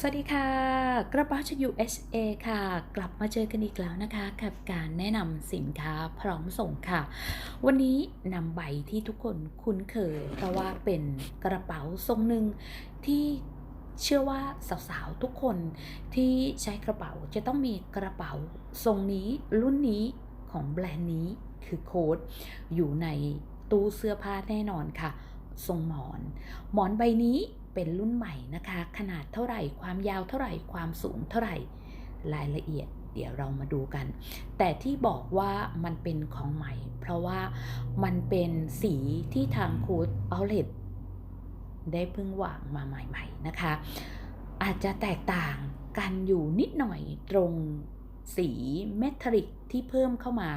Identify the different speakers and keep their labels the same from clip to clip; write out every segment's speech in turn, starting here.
Speaker 1: สวัสดีค่ะ กระเป๋าจาก USA ค่ะ กลับมาเจอกันอีกแล้วนะคะ กับการแนะนำสินค้าพร้อมส่งค่ะ วันนี้นำใบที่ทุกคนคุ้นเคย เพราะว่าเป็นกระเป๋าทรงหนึ่งที่เชื่อว่าสาวๆทุกคนที่ใช้กระเป๋าจะต้องมีกระเป๋าทรงนี้รุ่นนี้ของแบรนด์นี้คือโค้ดอยู่ในตู้เสื้อผ้าแน่นอนค่ะ ทรงหมอน หมอนใบนี้ เป็นรุ่นใหม่นะคะ ขนาดเท่าไหร่ความยาวเท่าไหร่ความสูงเท่าไหร่รายละเอียดเดี๋ยวเรามาดูกัน แต่ที่บอกว่ามันเป็นของใหม่ เพราะว่ามันเป็นสีที่ทางคูดเอาเลตได้เพิ่งวางมาใหม่ ๆนะคะ อาจจะแตกต่างกันอยู่นิดหน่อยตรงสีเมทัลลิกที่เพิ่มเข้ามา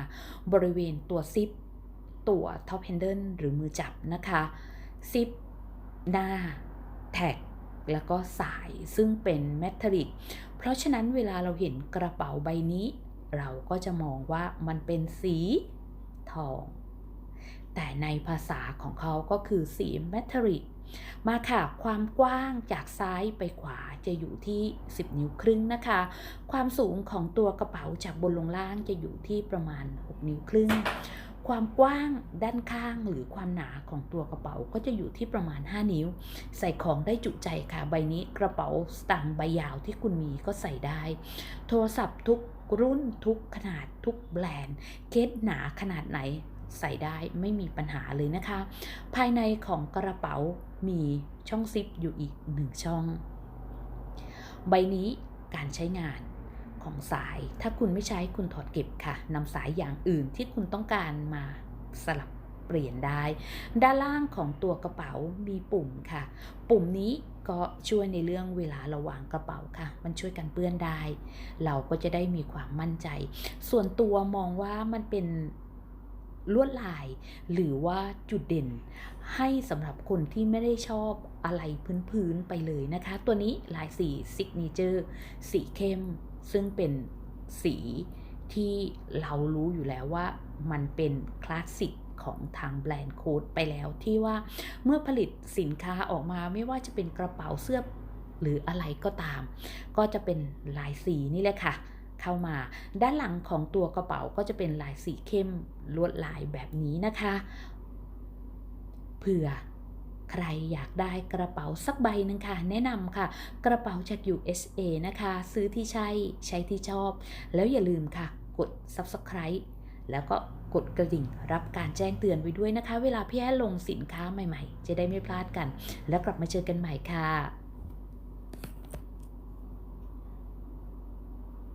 Speaker 1: บริเวณตัวซิป ตัวท็อป h ฮนเดิลหรือมือจับนะคะ ซิปหน้า แท็กแล้วก็สายซึ่งเป็นเมทัลิก เพราะฉะนั้นเวลาเราเห็นกระเป๋าใบนี้ เราก็จะมองว่ามันเป็นสีทอง แต่ในภาษาของเขาก็คือสีเมทัลิก มาค่ะ ความกว้างจากซ้ายไปขวาจะอยู่ที่ 10 นิ้วครึ่งนะคะ ความสูงของตัวกระเป๋าจากบนลงล่างจะอยู่ที่ประมาณ 6 นิ้วครึ่ง ความกว้างด้านข้างหรือความหนาของตัวกระเป๋าก็จะอยู่ที่ประมาณ 5 นิ้ว ใส่ของได้จุใจค่ะ ใบนี้กระเป๋าสตางค์ใบยาวที่คุณมีก็ใส่ได้ โทรศัพท์ทุกรุ่นทุกขนาดทุกแบรนด์ เคสหนาขนาดไหนใส่ได้ไม่มีปัญหาเลยนะคะ ภายในของกระเป๋ามีช่องซิปอยู่อีกหนึ่งช่อง ใบนี้การใช้งาน ของสาย ถ้าคุณไม่ใช้คุณถอดเก็บค่ะนำสายอย่างอื่นที่คุณต้องการมาสลับเปลี่ยนได้ ด้านล่างของตัวกระเป๋ามีปุ่มค่ะ ปุ่มนี้ก็ช่วยในเรื่องเวลาเราวางกระเป๋าค่ะ มันช่วยกันเปื้อนได้ เราก็จะได้มีความมั่นใจ ส่วนตัวมองว่ามันเป็นลวดลาย หรือว่าจุดเด่น ให้สำหรับคนที่ไม่ได้ชอบอะไรพื้นๆไปเลยนะคะ ตัวนี้ลายสีซิกเนเจอร์สีเข้ม ซึ่งเป็นสีที่เรารู้อยู่แล้วว่ามันเป็นคลาสสิกของทางแบรนด์โค้ดไปแล้วที่ว่าเมื่อผลิตสินค้าออกมาไม่ว่าจะเป็นกระเป๋าเสื้อหรืออะไรก็ตาม ก็จะเป็นลายสีนี่แหละค่ะ เข้ามาด้านหลังของตัวกระเป๋าก็จะเป็นลายสีเข้มลวดลายแบบนี้นะคะ เผื่อ ใครอยากได้กระเป๋าสักใบหนึงค่ะ แนะนำค่ะ กระเป๋าจาก USA นะคะ ซื้อที่ใช่ใช้ที่ชอบ แล้วอย่าลืมค่ะ กด Subscribe แล้วก็กดกระดิ่งรับการแจ้งเตือนไว้ด้วยนะคะ เวลาพี่แอลงสินค้าใหม่ๆ จะได้ไม่พลาดกัน แล้วกลับมาเจอกันใหม่ค่ะ